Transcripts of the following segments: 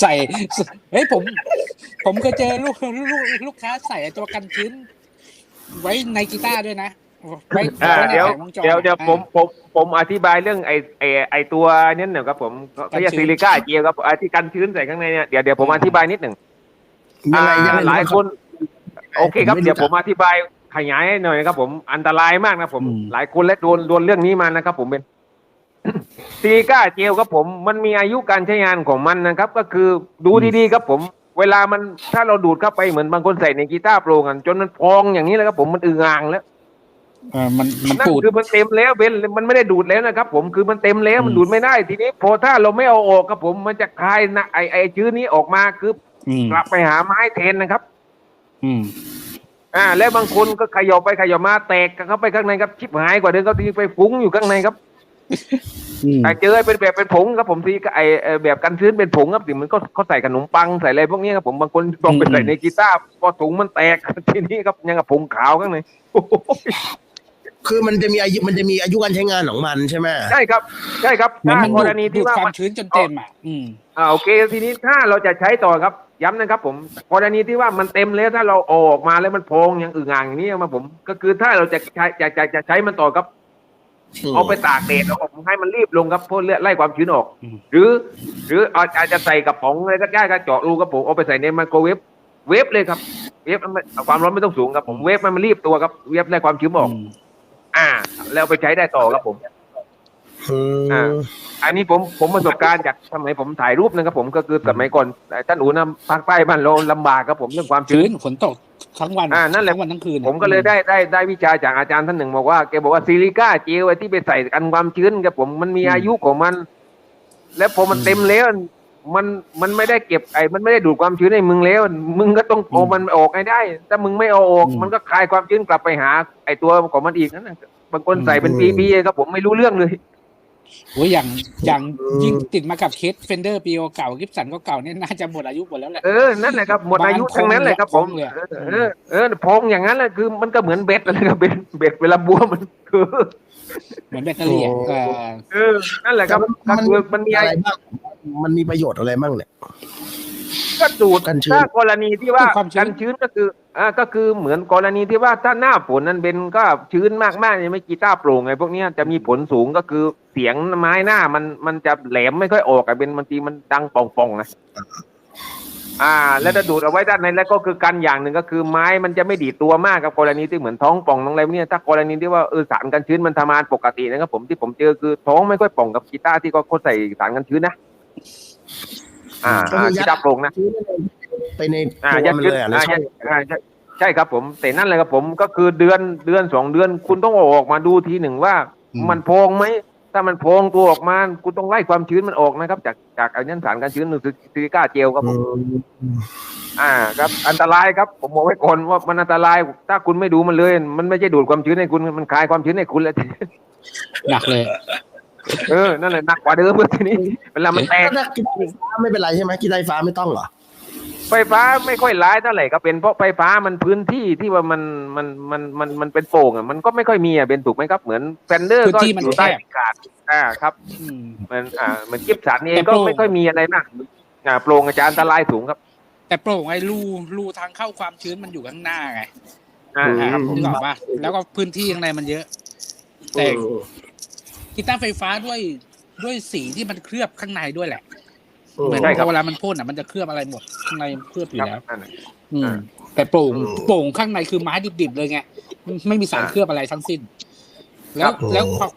ใส่เฮ้ยผม ผมเคยเจอลูกลูกลูกค้าใส่ไอ้ตัวกันชื้น ไว้ในกีตาร์ด้วยนะไว้อ่าไว้ในเดี๋ยวแผงวงจรเดี๋ยวเดี๋ยวอ่าผมผมผมอธิบายเรื่องไอไอไอตัวนี้หนึ่งครับผมเขาเรียกกันชื้นซิลิก้าเจลครับไอที่กันชื้นใส่ข้างในเนี่ยเดี๋ยวเดี๋ยวผมอธิบายนิดหนึ่งยังไงยังไงอ่าหลายคนโอเคครับไม่รู้เดี๋ยวจักผมอธิบายขยายหน่อยนะครับผมอันตรายมากนะผมอืมหลายคนและโดนโดนเรื่องนี้มานะครับผมเป็น ซิลิก้าเจลครับผมมันมีอายุการใช้งานของมันนะครับ ก็คือดูดีๆครับผม เวลามันถ้าเราดูดเข้าไปเหมือนบางคนใส่ในกีตาร์โปร่งกัน จนมันพองอย่างนี้เลยครับผมมันอึ่งอ่างแล้วเออมันมันนั่นปูด คือมันเต็มแล้วเบนมันไม่ได้ดูดแล้วนะครับ ผมคือมันเต็มแล้วมันอืมดูดไม่ได้ทีนี้พอถ้าเราไม่เอาออกครับผมมันจะคายนะไอไอชื้อนี้ออกมาคืออืมกลับไปหาไม้แทนนะครับ อืม อ่า แล้วบางคนก็ขยบไปขยบมาแตกเข้าไปข้างในครับชิบหายกว่าเดิมก็ทีไปฟุ้งอยู่ข้างในครับอืม แต่เจอเป็นแบบเป็นผงครับผมทีไอไอ้แบบกันชื้นเป็นผงครับสิมันก็เขาใส่ขนมปังใส่อะไรพวกนี้ครับผมบางคนลองไปใส่ในกีตาร์พอถุงมันแตกทีนี้ครับยังกับผงขาวข้างในโอ้โหคือมันจะมีอายุมันจะมีอายุการใช้งานของมันใช่ไหมใช่ครับใช่ครับเหมือนถ้ามันกดูดรณีดูที่ดว่าความมันชื้นจนเต็มอะอืมอ่าโอเคทีนี้ถ้าเราจะใช้ต่อครับ ย้ำนะครับผมกรณีที่ว่ามันเต็มแล้วถ้าเราเอาออกมาแล้วมันโพองอย่างอื่นอ่างอย่างนี้มาผม ก็คือถ้าเราจะใช้จะจะจะใช้มันต่อครับ เอาไปตากแดดเอาออกให้มันรีบลงครับเพื่อไล่ความชื้นออกอืมหรือ หรืออาจอาจจะใส่กระป๋องอะไรสักอย่างก็เจาะรูครับผมเอาไปใส่ในไมโครเวฟเวฟเลยครับ เวฟมันไม่ความร้อนไม่ต้องสูงครับผมเวฟมันมันรีบตัวครับเวฟไล่ความชื้นออกอืมอ่า แล้วไปใช้ได้ต่อครับผมอืมอ่าอันนี้ผมผมประสบการณ์จากสมัยผมถ่ายรูปนะครับผมก็คือสมัยก่อนท่านอูนะภาคใต้บ้านเราลำบากครับผมเรื่องความชื้ชื้นนฝนตก ทั้งวันอ่านั่นแหละทั้งวันทั้งคืน ผมก็เลยได้ได้ได้วิชาจากอาจารย์ท่านหนึ่งบอกว่าแกบอกว่าซิลิก้าเจลไอ้ที่ไปใส่กันความชื้นครับผมมันมีอายุของมัน แล้วพอมันเต็มแล้วมันมันไม่ได้เก็บไอ้มันไม่ได้ดูดความชื้นให้มึงแล้ว มึงก็ต้องเอามันออกให้ได้ ถ้ามึงไม่เอาออก มันก็คายความชื้นกลับไปหา ไอ้ตัวของมันอีกนั่นนะบางคนใส่เป็นปีๆครับผมไม่รู้เรื่องเลย โอ้ยอย่างอย่างยิ่งติดมากับเคสเฟนเดอร์ปีเก่ากิฟสันก็เก่าเนี่ยน่าจะหมดอายุหมดแล้วแหละเออนั่นแหละครับหมดอายุทั้งนั้นเลยครับผมพองเลยอะเออเออเออพองอย่างนั้นแหละคือมันก็เหมือนเบ็ดเลยครับเบ็ดเบ็ดเวลาบัวมันคือเหมือนแบตเตอรี่อะเออเออนั่นแหละครับก็คือมันมีอะอะไรไรบ้างมันมีประโยชน์อะไรบ้างเนี่ย ก็ดูดกันชื้นถ้ากรณีที่ว่ากันชื้นก็คืออ่าก็คือเหมือนกรณีที่ว่าถ้าหน้าฝนนั้นเป็นก็ชื้นมากๆเนี่ยไม่กีตาร์โปร่งไงพวกเนี้ยจะมีผลสูงก็คือเสียงไม้หน้ามันมันจะแหลมไม่ค่อยออกอะเป็นบางทีมันดังป่องๆนะอ่า แล้วถ้าดูดเอาไว้ด้านในแล้วก็คือกันอย่างหนึ่งก็คือไม้มันจะไม่ดีดตัวมากกับกรณีที่เหมือนท้องป่องน้องอะไรพวกเนี่ยถ้ากรณีที่ว่าเออสารกันชื้นมันทำงานปกตินะครับผมที่ผมเจอคือท้องไม่ค่อยป่องกับกีตาร์ที่เขาใส่สารกันชื้นนะ อ่าอ่ากีตาร์โปร่งนะไปในอ่าตัวยัดมันยึดเลยอะในอ่าช่องอ่าใช่ใช่ครับผมแต่นั่นแหละครับผมก็คือเดือนเดือนสองเดือน คุณต้องเอาออกมาดูทีหนึ่งว่า มันพองไหมถ้ามันพองตัวออกมาคุณต้องไล่ความชื้นมันออกนะครับ จากจากไอ้นั่นสารกันชื้นหรือซิลิก้าเจลครับผมอ่าครับ อันตรายครับ ผมบอกไว้ก่อนว่ามันอันตราย ถ้าคุณไม่ดูมันเลย มันไม่ใช่ดูดความชื้นให้คุณมันคายความชื้นให้คุณแล้วหนักเลย เออ นั่นแหละหนักกว่าเดิมเมื่อทีนี้ เวลามันแตก ถ้ากีตาร์ไฟฟ้าไม่เป็นไรใช่ไหมกีตาร์ไฟฟ้าไม่ต้องเหรอ ไฟฟ้าไม่ค่อยร้ายเท่าไหร่ก็เป็นเพราะไฟฟ้ามันพื้นที่ที่ว่ามันมันมันมันมันเป็นโป่งอะมันก็ไม่ค่อยมีอะเป็นถูกไหมครับเหมือนแฟนเดอร์พื้นก็ที่มันอยู่ใต้แคบพิกาดอ่าครับ อืมเหมือนอ่าเหมือนกิฟสันเองแต่ก็โปร่ง ไม่ค่อยมีอะไรมากอ่าโปร่งอาจารย์อันตรายสูงครับแต่โปร่งไอ้รูรูทางเข้าความชื้นมันอยู่ข้างหน้าไงอ่า อืมครับนึกออกป่ะแล้วก็พื้นที่ข้างในมันเยอะ แต่เออ กีตาร์ไฟฟ้าด้วยด้วยสีที่มันเคลือบข้างในด้วยแหละเออเหมือนใช่ครับ เวลามันพ่นอะมันจะเคลือบอะไรหมดข้างในเคลือบอยู่ครับแล้ว นั่นน่ะอืม อ่าแต่โปร่งอืมโปร่งข้างในคือไม้ดิบๆเลยไงไม่มีสารอ่าเคลือบอะไรทั้งสิ้นแล้วครับแล้วความ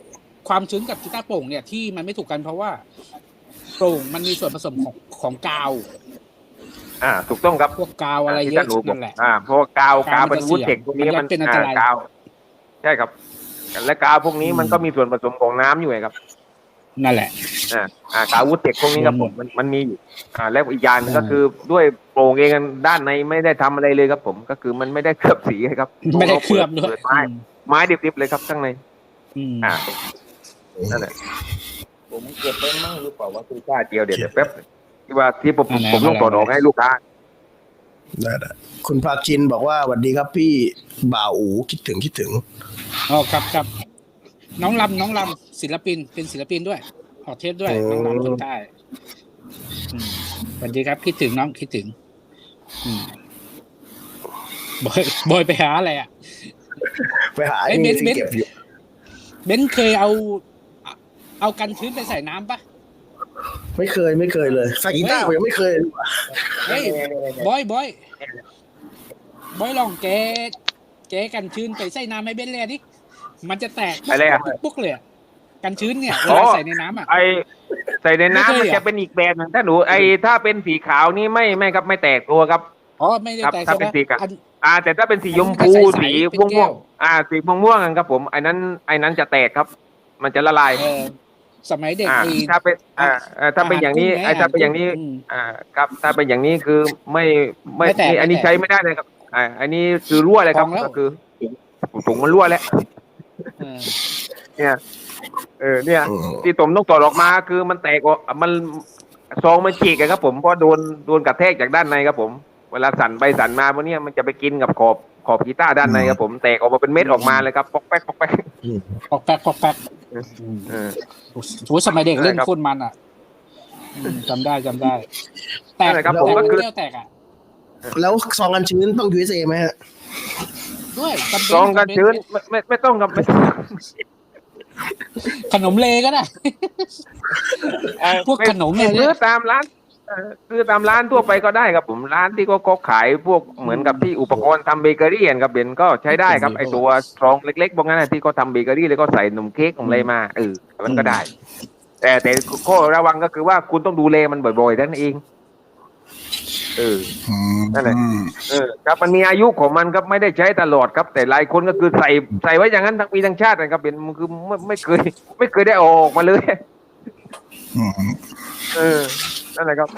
ความชื้นกับกีตาร์โปร่งเนี่ยที่มันไม่ถูกกันเพราะว่า โปร่งมันมีส่วนผสมของของกาว อ่า ถูกต้องครับพวกกาวอะไรเยที่อะท่านหนูบอกนั่นแหละ อ่าเพราะว่ากาวกากาววมัเป็นนจะวูดเทคพวกนี้เสี่ยงมันมันเป็นอันตรายอ่ากาว ใช่ครับ และกาวพวกนี้มันก็มีส่วนผสมของน้ำอยู่ไงครับ นั่นแหละ อ่าอ่ากาววูดเทคพวกนี้ครับผมมันมันมีอยู่อ่า แล้วอีกอย่างหนึงอ่าก็คือด้วยโปร่งเองด้านในไม่ได้ทำอะไรเลยครับ ผมก็คือมันไม่ได้เคลือบสีครับ ไม่ได้เคลือบด้วยปิไม้ไม้ดิบๆเลยครับข้างในอืมอ่านั่นแหละผมเก็บไปมั่งหรือเปล่าว่าคือค่าเจียวเดี๋ยวเดี๋ยวแป๊บหนึ่งที่ว่าที่ผมผมต้องต่อดอกให้ลูกค้า ได้ได้คุณภาคินบอกว่าสวัสดีครับพี่บ่าวอูคิดถึงคิดถึงอ๋อครับครับน้องลำน้องลำศิลปินเป็นศิลปินด้วยออกเทปด้วยโอ้น้องลำคนใต้อืมสวัสดีครับคิดถึงน้องคิดถึงอืมบอยบอยไปหาอะไรอะ ไปหาเอ้ไอ้ยนี่เบนซ์ที่เก็บอยู่เบนซ์เคยเอา เอากันชื้นไปใส่น้ำปะ ไม่เคยไม่เคยเลยใส่กีตาร์ผมยังไม่เคยเลยเฮ้ยบอยบอยบอยลองแกแกกันชื้นไปใส่น้ำให้เบนซ์เลยดิมันจะแตกอะไรอะปุ๊กเลยอะกันชื้นเนี่ยเวอ๋ลาอใส่ในน้ำอะไอใส่ในไม่เคน้ำยมันเหรอจะเป็นอีกแบบหนึงถ้าหนูไอถ้าเป็นสีขาวนี่ไม่ไม่ครับไม่แตกตัวครับอ๋อไม่ได้ครับแตกถ้าใช่ไหมเป็นสีกะอันอ่า แต่ถ้าเป็นสีชมอันพูนั้นก็ใสๆสีเป็นม่วงแก้ม่ววงๆอ่าสีม่วงม่วงๆครับผมไอ้นั้นไอ้นั้นจะแตกครับ มันจะละลายเออ สมัยเด็กอ่าไอ้ถ้าเป็นอ่าเอ่อถ้าเป็นอย่างนี้อาหารไอ้ถ้าเป็นอย่างนี้กุ้งไงอ่าครับถ้าเป็นอย่างนี้คือไม่ไม่ไม่แตกนี่อันนี้ไม่แตกใช้ไม่ได้เลยครับอ่าอันนี้คือรั่วเลยครับพองแล้วก็คือถุงมันรั่วแล้วเออเนี่ยเออเนี่ยอืมที่ผมต้องต่อดออกมาคือมันแตกออกมันซองมันฉีกอะครับ ผมเพราะโดนโดนกระแทกจากด้านในครับผม เวลาสั่นไปสั่นมาพวกเนี้ยมันจะไปกินกับขอบขอบกีตาร์ด้านในครับผมแตกออกมาเป็นเม็ดออกมาเลยครับปอกแป๊กปอกแป๊กปอกแป๊กปอกแป๊ก เออโหสมัยเด็กเล่นใช่ครับโคนมันอะอืมจำได้จำได้ แตกนั่นแหละครับแตผมก็คือ แก้วแตกอะ แล้วซองกันชื้นต้อง USA ไหมฮะ ด้วยจำเป็นซองกันจำเป็ชื้นไม่ไม่ไม่ต้องครับไม่ต้องขนมเลก็ได้พวกขนมเนี่ยซื้อตามร้าน เอ่อซื้อตามร้านทั่วไปก็ได้ครับผมร้านที่ก็ก็ขายพวกเหมือนกับที่อุปกรณ์ทำเบเกอรี่อะครับเบนก็ใช้ได้ครับไอตัวซองเล็กๆพวกนั้นนะที่เขาทำเบเกอรี่แล้วก็ใส่นมเค้กของอะไรมาเออมันก็ได้ แต่แต่ข้อระวังก็คือว่าคุณต้องดูแลมันบ่อยๆนั่นเองเออนั่นแหละเออครับมันมีอายุของมันครับไม่ได้ใช้ตลอดครับ แต่หลายคนก็คือใส่ใส่ไว้อย่างนั้นทั้งปีทั้งชาตินะครับเป็นมันคือไม่ไม่เคย ไม่เคยได้เอาออกมาเลยอืมเออ นั่นแหละครับ